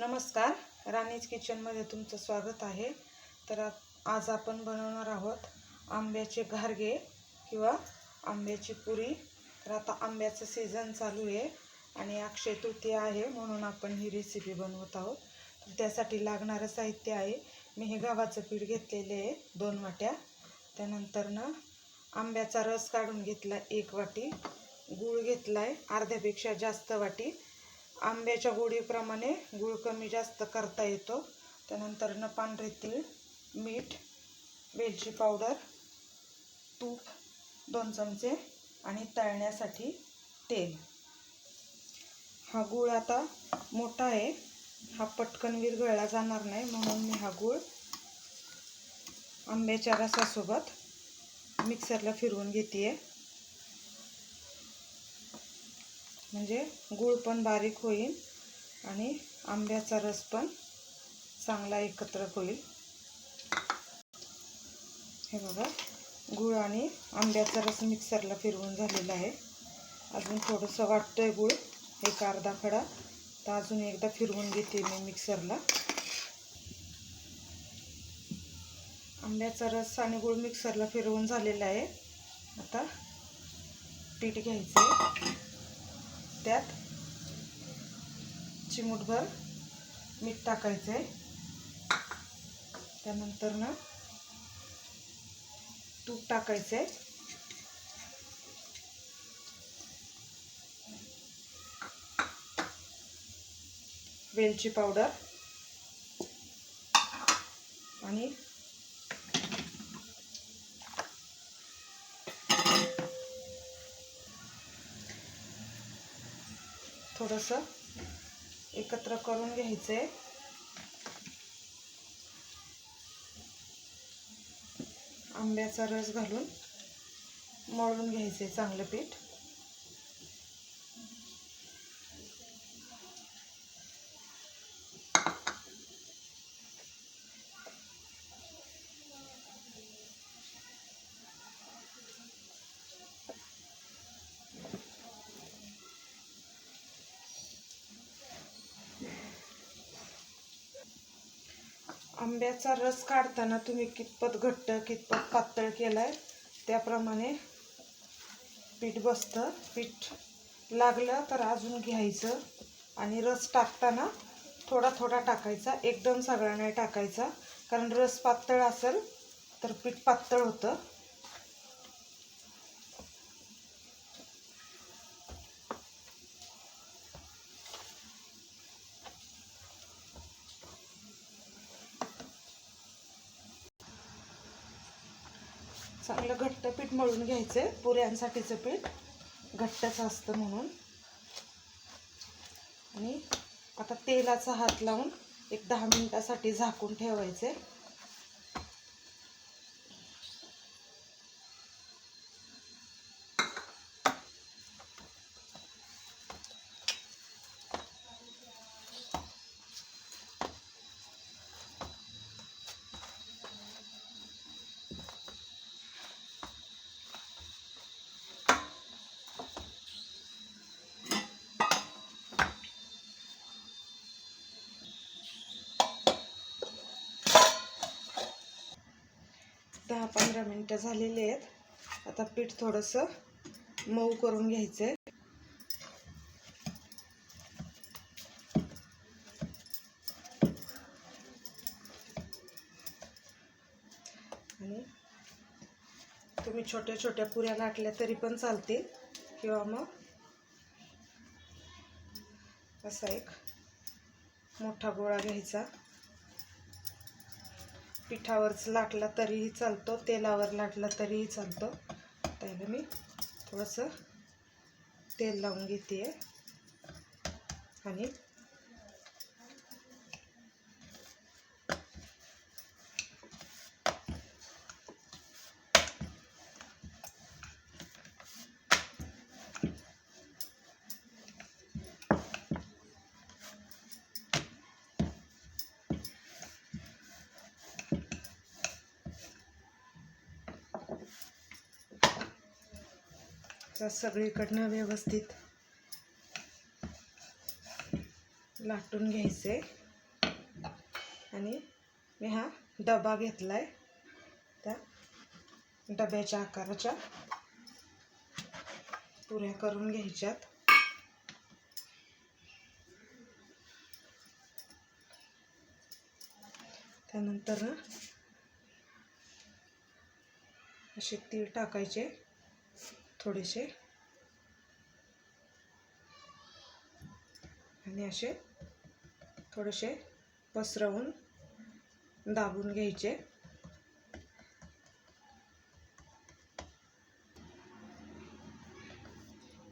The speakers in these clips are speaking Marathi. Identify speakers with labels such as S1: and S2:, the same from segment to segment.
S1: नमस्कार. राणीज किचनमध्ये तुमचं स्वागत आहे. तर आज आपण बनवणार आहोत आंब्याचे घारगे किंवा आंब्याची पुरी. तर आता आंब्याचं सीझन चालू आहे आणि अक्षय तृतीया आहे म्हणून आपण ही रेसिपी बनवत आहोत. तर त्यासाठी लागणारं साहित्य आहे. मी हे गव्हाचं पीठ घेतलेले आहे दोन वाट्या. त्यानंतर ना आंब्याचा रस काढून घेतला एक वाटी. गूळ घेतला आहे अर्ध्यापेक्षा जास्त वाटी. आंब्याच्या गोडीप्रमाणे गूळ कमी जास्त करता येतो. त्यानंतर न पांढरे तीळ मीठ वेलची पावडर तूप दोन चमचे आणि तळण्यासाठी तेल. हा गूळ आता मोठा आहे. हा पटकन विरघळला जाणार नाही म्हणून मी हा गूळ आंब्याच्या रसासोबत मिक्सरला फिरवून घेते आहे म्हणजे गूळ पण बारीक होईल आणि आंब्याचा रस पण चांगला एकत्र होईल. हे बघा गूळ आणि आंब्याचा रस मिक्सरला फिरवून झालेला आहे. अजून थोडंसं वाटतंय गूळ एक अर्धा खडा. तर अजून एकदा फिरवून घेते मी मिक्सरला. आंब्याचा रस आणि गूळ मिक्सरला फिरवून झालेला आहे. आता पीठ घ्यायचं आहे त्यात चिमूटभर मीठ टाकायचं आहे त्यानंतर ना तूप टाकायचं आहे वेलची पावडर आणि थोडंसं एकत्र करून घ्यायचं. आहे आंब्याचा रस घालून मळून घ्यायचं आहे चांगलं पीठ. आंब्याचा रस काढताना तुम्ही कितपत घट्ट कितपत पातळ केला आहे त्याप्रमाणे पीठ बसतं. पीठ लागलं तर अजून घ्यायचं आणि रस टाकताना थोडा थोडा टाकायचा. एकदम सगळा नाही टाकायचा. कारण रस पातळ असेल तर पीठ पातळ होतं. चांगलं घट्ट पीठ मळून घ्यायचं आहे पुऱ्यांसाठीचं पीठ. घट्टच असतं म्हणून. आणि आता तेलाचा हात लावून एक दहा मिनटासाठी झाकून ठेवायचे दहा पंधरा मिनटं झालेली आहेत. आता पीठ थोडंसं मऊ करून घ्यायचं आहे आणि तुम्ही छोट्या छोट्या पुऱ्या लाटल्या तरी पण चालतील. किंवा मग असा एक मोठा गोळा घ्यायचा. पिठावरच लाटला तरीही चालतो तेलावर लाटला तरीही चालतो. त्याला मी थोडंसं तेल लावून घेते आणि तर सगळीकडनं व्यवस्थित लाटून घ्यायचे. आणि मी हा डबा घेतला आहे त्या डब्याच्या आकाराच्या. पुऱ्या करून घ्यायच्यात. त्यानंतर असे तीळ टाकायचे. थोडेसे. आणि असे थोडेसे पसरवून दाबून घ्यायचे.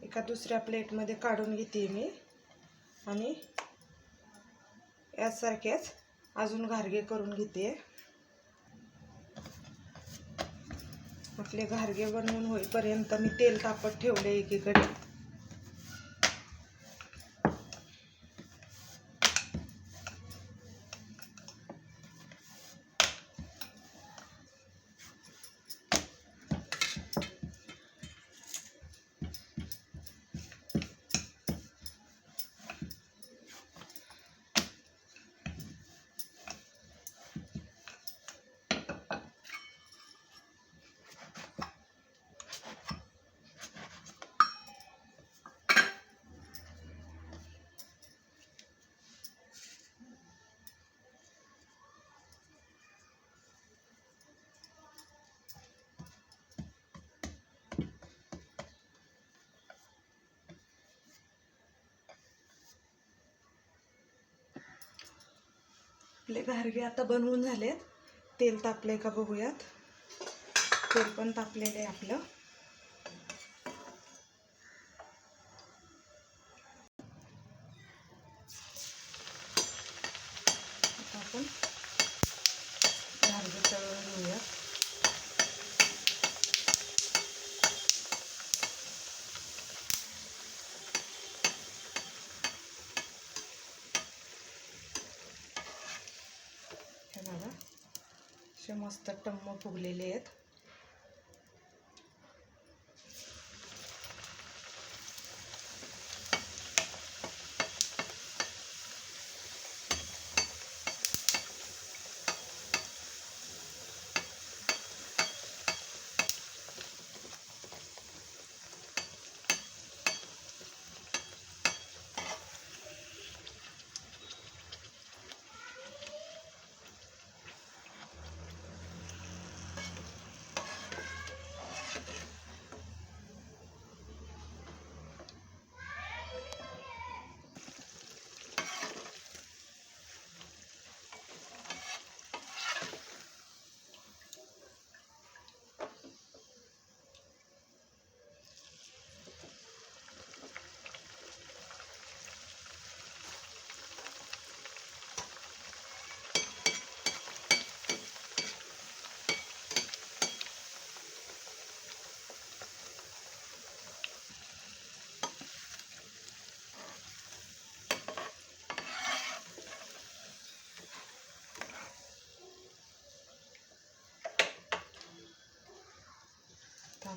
S1: एका दुसऱ्या प्लेटमध्ये काढून घेते मी. आणि यासारखेच अजून घारगे करून घेते. आपले घारगे बनवून होईपर्यंत मी तेल तापत ठेवले एकीकडे. आपले घारगे आता बनवून झालेत. तेल तापले का बघूयात. तेल पण तापलेलं आहे आपलं. आता आपण घारगे तळून घेऊयात हे बघा असे मस्त टम्म फुगलेले आहेत.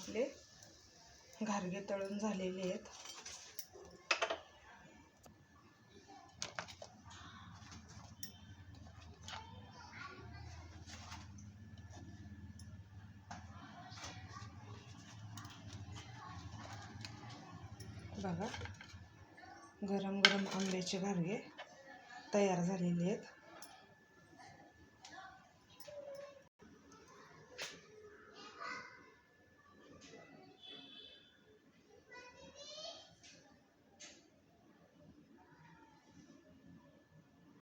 S1: आपले घारगे तळून झालेले आहेत. बघा गरम गरम आंब्याचे घारगे तयार झालेले आहेत.